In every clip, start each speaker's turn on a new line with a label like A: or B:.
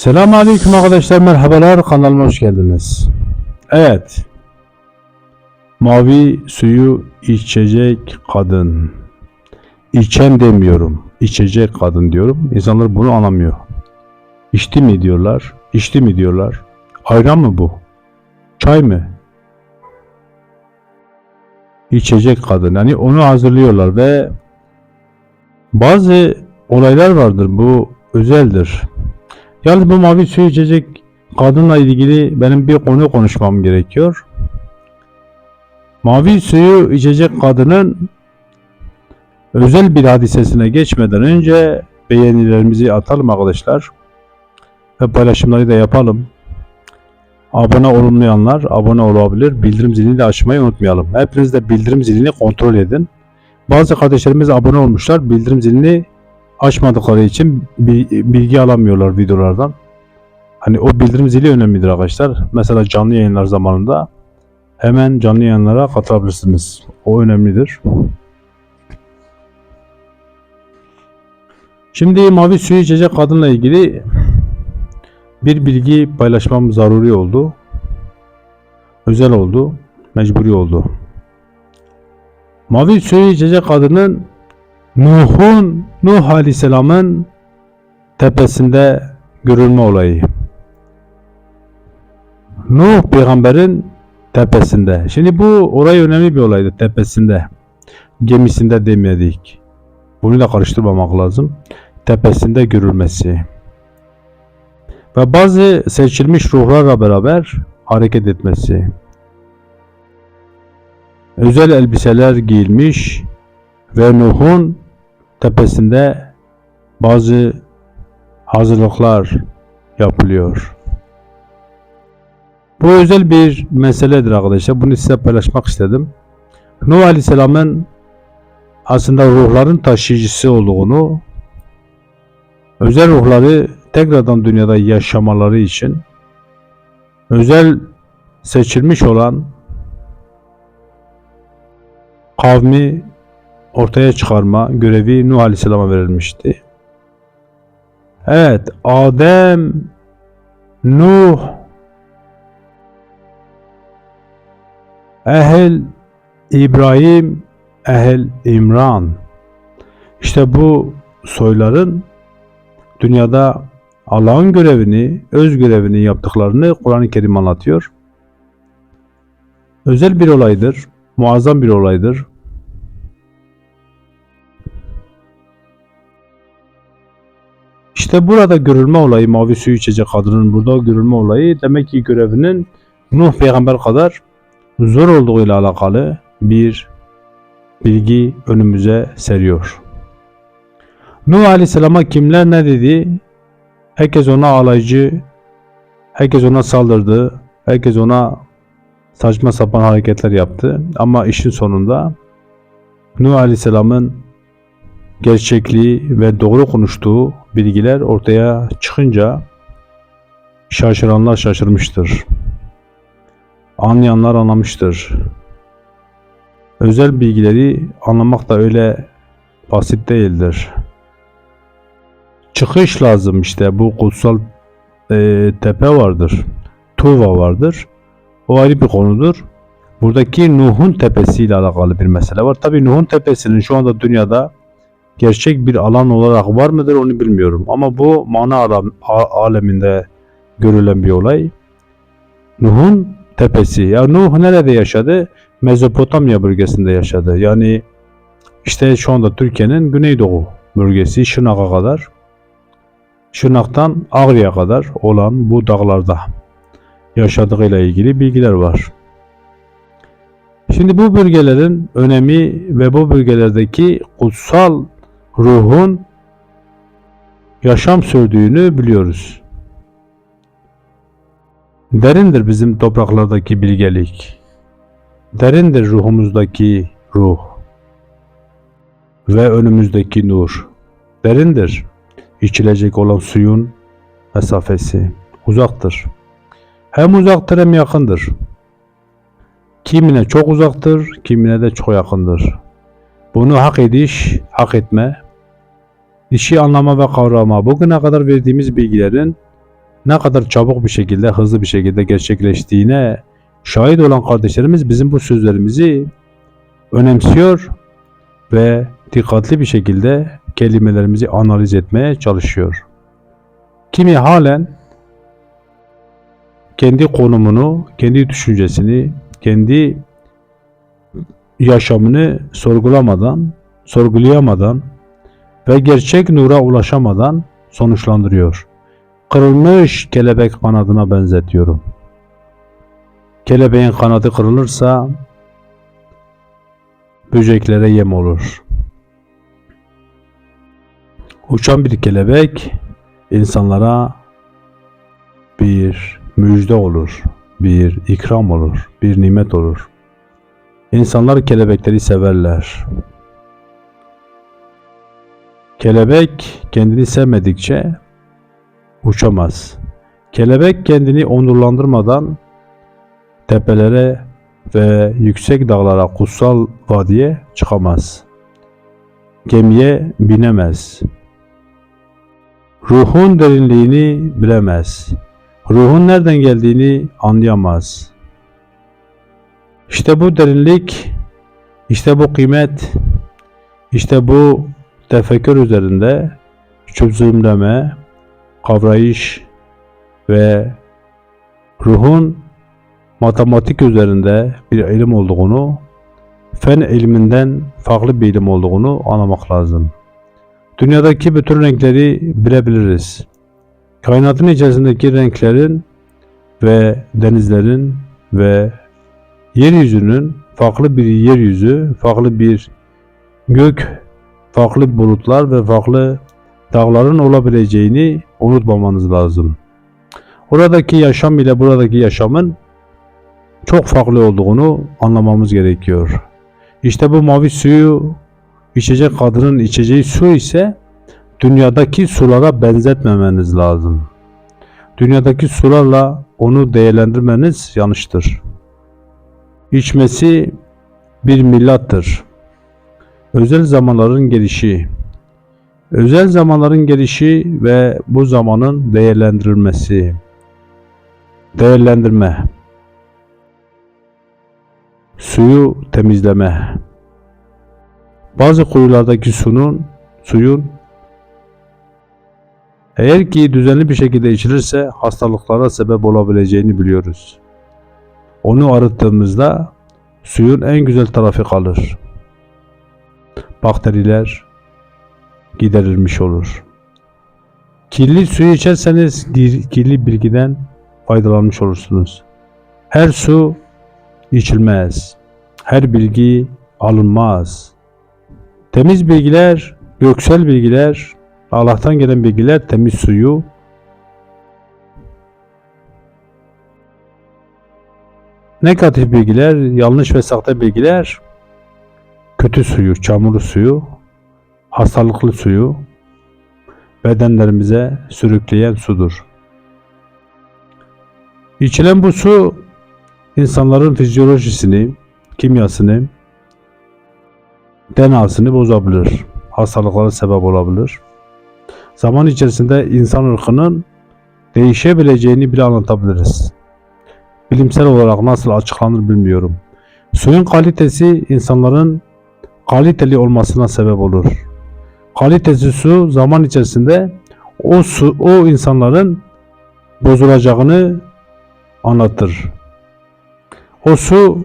A: Selamun Aleyküm arkadaşlar merhabalar kanalıma hoş geldiniz. Evet. Mavi suyu içecek kadın. İçen demiyorum. içecek kadın diyorum. İnsanlar bunu anlamıyor. İçti mi diyorlar. içti mi diyorlar. Ayran mı bu? Çay mı? İçecek kadın. Yani onu hazırlıyorlar ve bazı olaylar vardır. Bu özeldir. Yalnız bu mavi suyu içecek kadınla ilgili benim bir konu konuşmam gerekiyor. Mavi suyu içecek kadının özel bir hadisesine geçmeden önce beğenilerimizi atalım arkadaşlar. Ve paylaşımları da yapalım. Abone olunmayanlar abone olabilir. Bildirim zilini de açmayı unutmayalım. Hepiniz de bildirim zilini kontrol edin. Bazı kardeşlerimiz abone olmuşlar. Bildirim zilini açmadıkları için bi- bilgi alamıyorlar videolardan. Hani o bildirim zili önemlidir arkadaşlar. Mesela canlı yayınlar zamanında hemen canlı yayınlara katılabilirsiniz. O önemlidir. Şimdi mavi suyu içecek kadınla ilgili bir bilgi paylaşmam zaruri oldu. Özel oldu. Mecburi oldu. Mavi suyu içecek kadının Nuh'un, Nuh Aleyhisselam'ın tepesinde görülme olayı. Nuh peygamberin tepesinde. Şimdi bu olay önemli bir olaydı tepesinde. Gemisinde demedik. Bunu da karıştırmamak lazım. Tepesinde görülmesi. Ve bazı seçilmiş ruhlarla beraber hareket etmesi. Özel elbiseler giyilmiş ve Nuh'un tepesinde bazı hazırlıklar yapılıyor. Bu özel bir meseledir arkadaşlar. Bunu size paylaşmak istedim. Nuh Aleyhisselam'ın aslında ruhların taşıyıcısı olduğunu, özel ruhları tekrardan dünyada yaşamaları için özel seçilmiş olan kavmi ortaya çıkarma görevi Nuh Aleyhisselam'a verilmişti. Evet, Adem, Nuh, Ehl, İbrahim, Ehl, İmran. İşte bu soyların dünyada Allah'ın görevini, öz görevini yaptıklarını Kur'an-ı Kerim anlatıyor. Özel bir olaydır, muazzam bir olaydır. İşte burada görülme olayı, mavi suyu içecek kadının burada görülme olayı demek ki görevinin Nuh peygamber kadar zor olduğuyla alakalı bir bilgi önümüze seriyor. Nuh Aleyhisselam'a kimler ne dedi? Herkes ona alaycı, herkes ona saldırdı, herkes ona saçma sapan hareketler yaptı. Ama işin sonunda Nuh Aleyhisselam'ın gerçekliği ve doğru konuştuğu bilgiler ortaya çıkınca şaşıranlar şaşırmıştır. Anlayanlar anlamıştır. Özel bilgileri anlamak da öyle basit değildir. Çıkış lazım işte bu kutsal e, tepe vardır. Tuva vardır. O ayrı bir konudur. Buradaki Nuh'un tepesiyle alakalı bir mesele var. Tabi Nuh'un tepesinin şu anda dünyada gerçek bir alan olarak var mıdır onu bilmiyorum. Ama bu mana aleminde görülen bir olay. Nuh'un tepesi. Ya Nuh nerede yaşadı? Mezopotamya bölgesinde yaşadı. Yani işte şu anda Türkiye'nin güneydoğu bölgesi Şırnak'a kadar. Şırnak'tan Ağrı'ya kadar olan bu dağlarda yaşadığıyla ilgili bilgiler var. Şimdi bu bölgelerin önemi ve bu bölgelerdeki kutsal ruhun yaşam sürdüğünü biliyoruz. Derindir bizim topraklardaki bilgelik. Derindir ruhumuzdaki ruh. Ve önümüzdeki nur. Derindir. İçilecek olan suyun mesafesi. Uzaktır. Hem uzaktır hem yakındır. Kimine çok uzaktır, kimine de çok yakındır. Bunu hak ediş, hak etme, işi anlama ve kavrama, bugüne kadar verdiğimiz bilgilerin ne kadar çabuk bir şekilde, hızlı bir şekilde gerçekleştiğine şahit olan kardeşlerimiz bizim bu sözlerimizi önemsiyor ve dikkatli bir şekilde kelimelerimizi analiz etmeye çalışıyor. Kimi halen kendi konumunu, kendi düşüncesini, kendi yaşamını sorgulamadan, sorgulayamadan ve gerçek nura ulaşamadan sonuçlandırıyor. Kırılmış kelebek kanadına benzetiyorum. Kelebeğin kanadı kırılırsa böceklere yem olur. Uçan bir kelebek insanlara bir müjde olur, bir ikram olur, bir nimet olur. İnsanlar kelebekleri severler. Kelebek kendini sevmedikçe uçamaz. Kelebek kendini onurlandırmadan tepelere ve yüksek dağlara, kutsal vadiye çıkamaz. Gemiye binemez. Ruhun derinliğini bilemez. Ruhun nereden geldiğini anlayamaz. İşte bu derinlik, işte bu kıymet, işte bu tefekkür üzerinde çözümleme, kavrayış ve ruhun matematik üzerinde bir ilim olduğunu, fen ilminden farklı bir ilim olduğunu anlamak lazım. Dünyadaki bütün renkleri bilebiliriz. Kainatın içerisindeki renklerin ve denizlerin ve yeryüzünün farklı bir yeryüzü, farklı bir gök, farklı bulutlar ve farklı dağların olabileceğini unutmamanız lazım. Oradaki yaşam ile buradaki yaşamın çok farklı olduğunu anlamamız gerekiyor. İşte bu mavi suyu içecek kadının içeceği su ise dünyadaki sulara benzetmemeniz lazım. Dünyadaki sularla onu değerlendirmeniz yanlıştır. İçmesi bir millattır. Özel zamanların gelişi, özel zamanların gelişi ve bu zamanın değerlendirilmesi, değerlendirme, suyu temizleme, bazı kuyulardaki sunun, suyun eğer ki düzenli bir şekilde içilirse hastalıklara sebep olabileceğini biliyoruz. Onu arıttığımızda suyun en güzel tarafı kalır. Bakteriler giderilmiş olur. Kirli suyu içerseniz kirli bilgiden faydalanmış olursunuz. Her su içilmez. Her bilgi alınmaz. Temiz bilgiler, göksel bilgiler, Allah'tan gelen bilgiler temiz suyu Negatif bilgiler, yanlış ve sahte bilgiler kötü suyu, çamurlu suyu, hastalıklı suyu bedenlerimize sürükleyen sudur. İçilen bu su insanların fizyolojisini, kimyasını, DNA'sını bozabilir. Hastalıklara sebep olabilir. Zaman içerisinde insan ırkının değişebileceğini bile anlatabiliriz. Bilimsel olarak nasıl açıklanır bilmiyorum. Suyun kalitesi insanların kaliteli olmasına sebep olur. Kalitesiz su zaman içerisinde o su o insanların bozulacağını anlatır. O su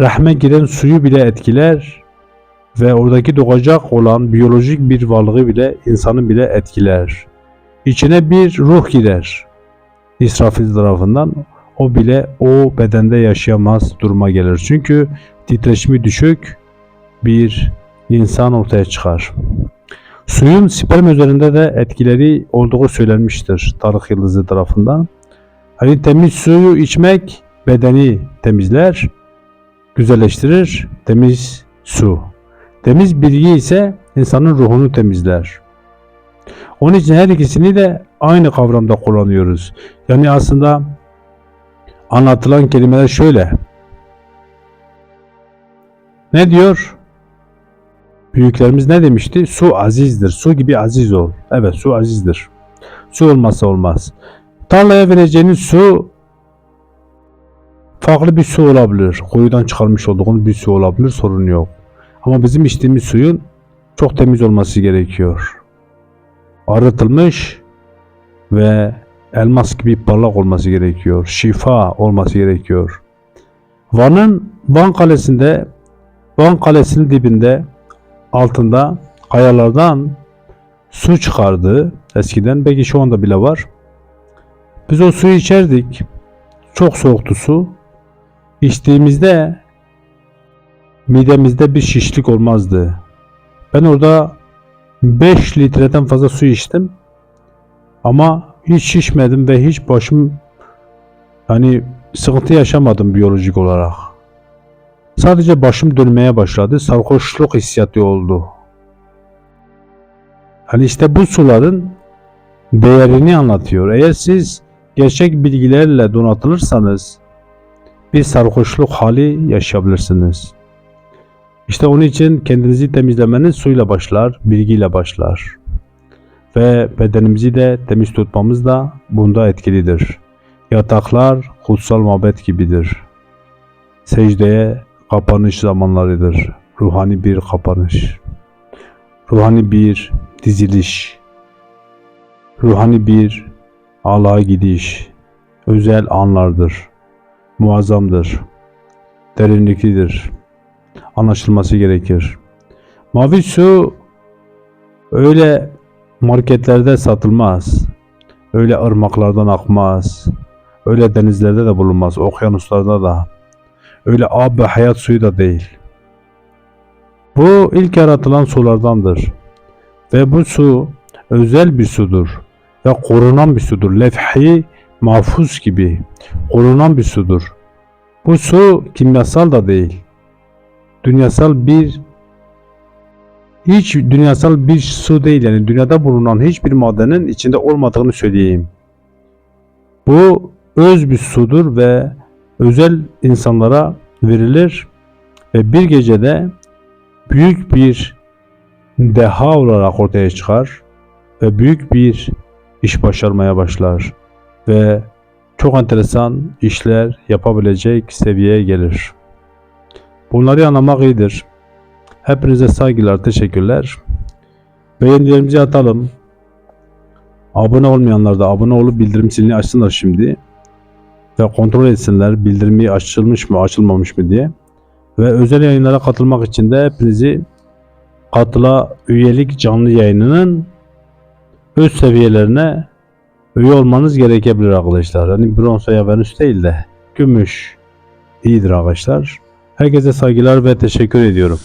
A: rahme giren suyu bile etkiler ve oradaki doğacak olan biyolojik bir varlığı bile insanı bile etkiler. İçine bir ruh girer. İsrafil tarafından o bile o bedende yaşayamaz duruma gelir. Çünkü titreşimi düşük bir insan ortaya çıkar. Suyun sperm üzerinde de etkileri olduğu söylenmiştir Tarık Yıldızı tarafından. Hani temiz suyu içmek bedeni temizler, güzelleştirir. Temiz su. Temiz bilgi ise insanın ruhunu temizler. Onun için her ikisini de aynı kavramda kullanıyoruz. Yani aslında anlatılan kelimeler şöyle. Ne diyor? Büyüklerimiz ne demişti? Su azizdir. Su gibi aziz ol. Evet su azizdir. Su olmazsa olmaz. Tarlaya vereceğiniz su farklı bir su olabilir. Kuyudan çıkarmış olduğunuz bir su olabilir. Sorun yok. Ama bizim içtiğimiz suyun çok temiz olması gerekiyor. Arıtılmış ve elmas gibi parlak olması gerekiyor. Şifa olması gerekiyor. Van'ın Van Kalesi'nde Van Kalesi'nin dibinde altında kayalardan su çıkardı eskiden. Belki şu anda bile var. Biz o suyu içerdik. Çok soğuktu su. İçtiğimizde midemizde bir şişlik olmazdı. Ben orada 5 litreden fazla su içtim. Ama hiç şişmedim ve hiç başım hani sıkıntı yaşamadım biyolojik olarak. Sadece başım dönmeye başladı. Sarhoşluk hissiyatı oldu. Hani işte bu suların değerini anlatıyor. Eğer siz gerçek bilgilerle donatılırsanız bir sarhoşluk hali yaşayabilirsiniz. İşte onun için kendinizi temizlemeniz suyla başlar, bilgiyle başlar. Ve bedenimizi de temiz tutmamız da bunda etkilidir. Yataklar kutsal mabet gibidir. Secdeye kapanış zamanlarıdır. Ruhani bir kapanış. Ruhani bir diziliş. Ruhani bir Allah'a gidiş. Özel anlardır. Muazzamdır. Derinliklidir. Anlaşılması gerekir. Mavi su öyle marketlerde satılmaz. Öyle ırmaklardan akmaz. Öyle denizlerde de bulunmaz. Okyanuslarda da. Öyle ab ve hayat suyu da değil. Bu ilk yaratılan sulardandır. Ve bu su özel bir sudur. Ve korunan bir sudur. Lefhi mahfuz gibi korunan bir sudur. Bu su kimyasal da değil. Dünyasal bir hiç dünyasal bir su değil yani dünyada bulunan hiçbir madenin içinde olmadığını söyleyeyim. Bu öz bir sudur ve özel insanlara verilir ve bir gecede büyük bir deha olarak ortaya çıkar ve büyük bir iş başarmaya başlar ve çok enteresan işler yapabilecek seviyeye gelir. Bunları anlamak iyidir. Hepinize saygılar, teşekkürler. Beğenilerimizi atalım. Abone olmayanlar da abone olup bildirim zilini açsınlar şimdi. Ve kontrol etsinler bildirimi açılmış mı açılmamış mı diye. Ve özel yayınlara katılmak için de hepinizi katıla üyelik canlı yayınının üst seviyelerine üye olmanız gerekebilir arkadaşlar. Hani bronz veya venüs değil de gümüş iyidir arkadaşlar. Herkese saygılar ve teşekkür ediyorum.